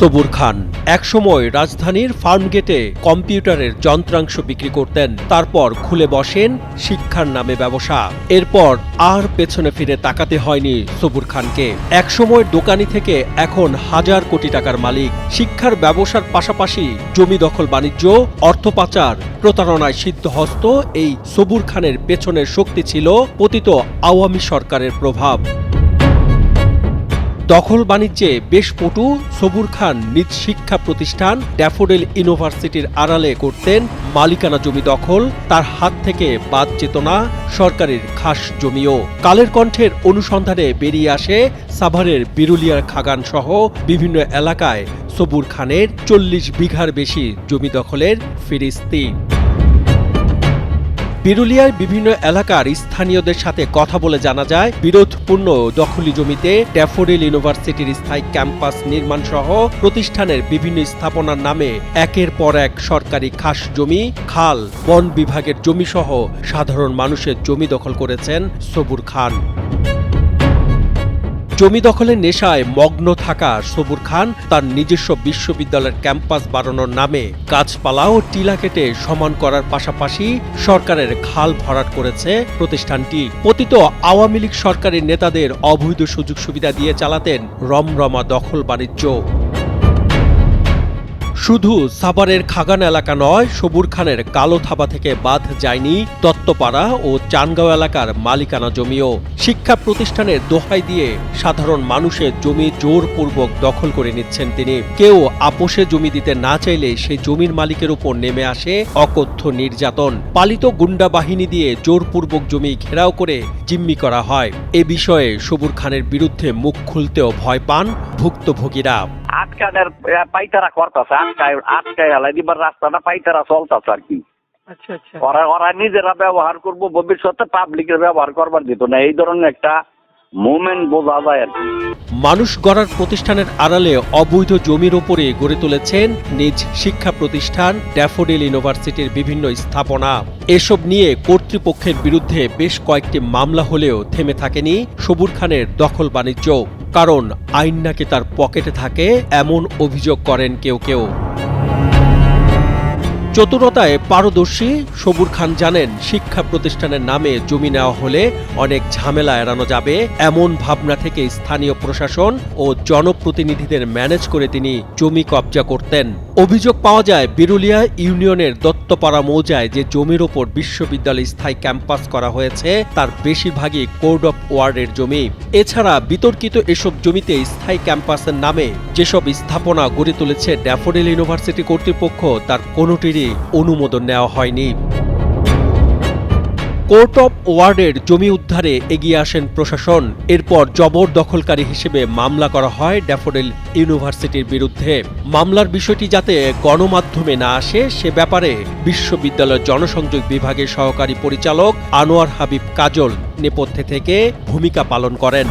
সবুর খান। একসময় রাজধানীর ফার্মগেটে কম্পিউটারের যন্ত্রাংশ বিক্রি করতেন। তারপর খুলে বসেন শিক্ষার নামে ব্যবসা। এরপর আর পেছনে ফিরে তাকাতে হয়নি সবুর খানকে। একসময় দোকানি থেকে এখন হাজার কোটি টাকার মালিক। শিক্ষার ব্যবসার পাশাপাশি জমি দখল বাণিজ্য, অর্থ পাচার, প্রতারণায় সিদ্ধহস্ত এই সবুর খানের পেছনের শক্তি ছিল পতিত আওয়ামী সরকারের প্রভাব। দখল বাণিজ্যে বেশ পটু সবুর খান নিজ শিক্ষা প্রতিষ্ঠান ড্যাফোডেল ইউনিভার্সিটির আড়ালে করতেন মালিকানা জমি দখল, তার হাত থেকে বাদ যেত না সরকারের খাস জমিও। কালের কণ্ঠের অনুসন্ধানে বেরিয়ে আসে সাভারের বিরুলিয়ার খাগান সহ বিভিন্ন এলাকায় সবুর খানের চল্লিশ বিঘার বেশি জমি দখলের ফিরিস্তি। বিরুলিয়ার বিভিন্ন এলাকার স্থানীয়দের সাথে কথা বলে জানা যায়, বিরোধপূর্ণ দখলি জমিতে ড্যাফোডিল ইউনিভার্সিটির স্থায়ী ক্যাম্পাস নির্মাণ সহ প্রতিষ্ঠানের বিভিন্ন স্থাপনার নামে একের পর এক সরকারি খাস জমি, খাল, বন বিভাগের জমি সহ সাধারণ মানুষের জমি দখল করেছেন সবুর খান। জমি দখলের নেশায় মগ্ন থাকা সবুর খান তার নিজস্ব বিশ্ববিদ্যালয়ের ক্যাম্পাস বাড়ানোর নামে গাছপালা ও টিলা কেটে সমান করার পাশাপাশি সরকারের খাল ভরাট করেছে প্রতিষ্ঠানটি। পতিত আওয়ামী লীগ সরকারের নেতাদের অবৈধ সুযোগ সুবিধা দিয়ে চালাতেন রমরমা দখল বাণিজ্য। শুধু সাভারের খাগান এলাকা নয় সবুর খানের কালো থাবা থেকে বাদ যায়নি দত্তপাড়া ও চানগাঁও এলাকার মালিকানা জমিও। শিক্ষা প্রতিষ্ঠানের দোহাই দিয়ে সাধারণ মানুষের জমি জোরপূর্বক দখল করে নিচ্ছেন তিনি। কেউ আপোষে জমি দিতে না চাইলে সেই জমির মালিকের উপর নেমে আসে অকথ্য নির্যাতন। পালিত গুন্ডা বাহিনী দিয়ে জোরপূর্বক জমি ঘেরাও করে জিম্মি করা হয়। এ বিষয়ে সবুর খানের বিরুদ্ধে মুখ খুলতেও ভয় পান ভুক্তভোগীরা। আটকানের পাইতারা করতেছে আটকায় আটকায় হেলাই দিবার রাস্তাটা পাইতারা চলতেছে আর কি। আচ্ছা আচ্ছা। ওরা ওরা নিজেরা ব্যবহার করব ভবিষ্যতে পাবলিকের ব্যবহার করবার দিত না এই ধরনের একটা মুভমেন্ট বোঝা যায় আর কি। মানুষ গড়ার প্রতিষ্ঠানের আড়ালে অবৈধ জমির ওপরে গড়ে তুলেছেন নিজ শিক্ষা প্রতিষ্ঠান ড্যাফোডিল ইউনিভার্সিটির বিভিন্ন স্থাপনা। এসব নিয়ে কর্তৃপক্ষের বিরুদ্ধে বেশ কয়েকটি মামলা হলেও থেমে থাকেনি সবুর খানের দখল বাণিজ্য। কারণ আইন নাকি তার পকেটে থাকে এমন অভিযোগ করেন কেউ কেউ। চতুরতায় পারদর্শী, সবুর খান জানেন শিক্ষা প্রতিষ্ঠানের নামে জমি নেওয়া হলে অনেক ঝামেলা এড়ানো যাবে। এমন ভাবনা থেকে স্থানীয় প্রশাসন ও জনপ্রতিনিধিদের ম্যানেজ করে তিনি জমি কবজা করতেন। অভিযোগ পাওয়া যায়, বিরুলিয়া ইউনিয়নের দত্তপাড়া মৌজায় যে জমির ওপর বিশ্ববিদ্যালয় স্থায়ী ক্যাম্পাস করা হয়েছে, তার বেশিরভাগই কোর্ড অফ ওয়ার্ডের জমি। এছাড়া বিতর্কিত এসব জমিতে স্থায়ী ক্যাম্পাসের নামে যেসব স্থাপনা গড়ে তুলেছে ড্যাফোডিল ইউনিভার্সিটি কর্তৃপক্ষ, তার কোনোটিরই অনুমোদন নেওয়া হয়নি। কোর্ট অফ ওয়ার্ডের জমি উদ্ধারে এগিয়ে আসেন প্রশাসন। এরপর জবরদখলকারী হিসেবে মামলা করা হয় ড্যাফোডিল ইউনিভার্সিটির বিরুদ্ধে। মামলার বিষয়টি যাতে গণমাধ্যমে না আসে, সে ব্যাপারে বিশ্ববিদ্যালয় জনসংযোগ বিভাগের সহকারী পরিচালক আনোয়ার হাবিব কাজল নেপথ্যে থেকে ভূমিকা পালন করেন।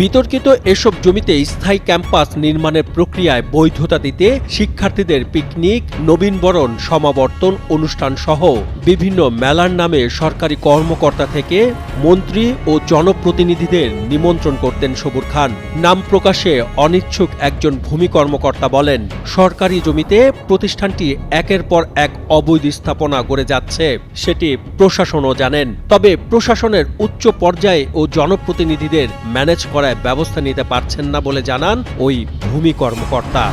বিতর্কিত এসব জমিতে স্থায়ী ক্যাম্পাস নির্মাণের প্রক্রিয়ায় বৈধতা দিতে শিক্ষার্থীদের পিকনিক নবীনবরণ সমাবর্তন অনুষ্ঠান সহ বিভিন্ন মেলার নামে সরকারি কর্মকর্তা থেকে মন্ত্রী ও জনপ্রতিনিধিদের নিমন্ত্রণ করতেন সবুর খান। নাম প্রকাশে অনিচ্ছুক একজন ভূমি কর্মকর্তা বলেন, সরকারি জমিতে প্রতিষ্ঠানটি একের পর এক অবৈধ স্থাপনা গড়ে যাচ্ছে, সেটি প্রশাসনও জানেন। তবে প্রশাসনের উচ্চ পর্যায়ে ও জনপ্রতিনিধিদের ম্যানেজ করায় ব্যবস্থা নিতে পারছেন না বলে জানান ওই ভূমি কর্মকর্তা।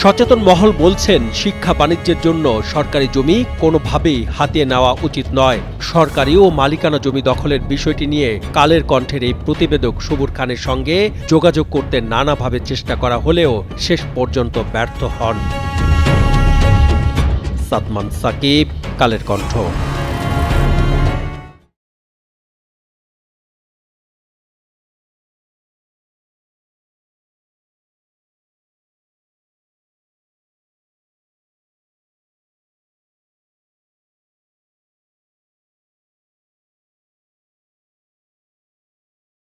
সচেতন মহল বলছেন, শিক্ষা বাণিজ্যের জন্য সরকারি জমি কোনোভাবেই হাতিয়ে নেওয়া উচিত নয়। সরকারি ও মালিকানা জমি দখলের বিষয়টি নিয়ে কালের কণ্ঠের এই প্রতিবেদক সবুর খানের সঙ্গে যোগাযোগ করতে নানাভাবে চেষ্টা করা হলেও শেষ পর্যন্ত ব্যর্থ হন। সাদমান সাকিব, কালের কণ্ঠ।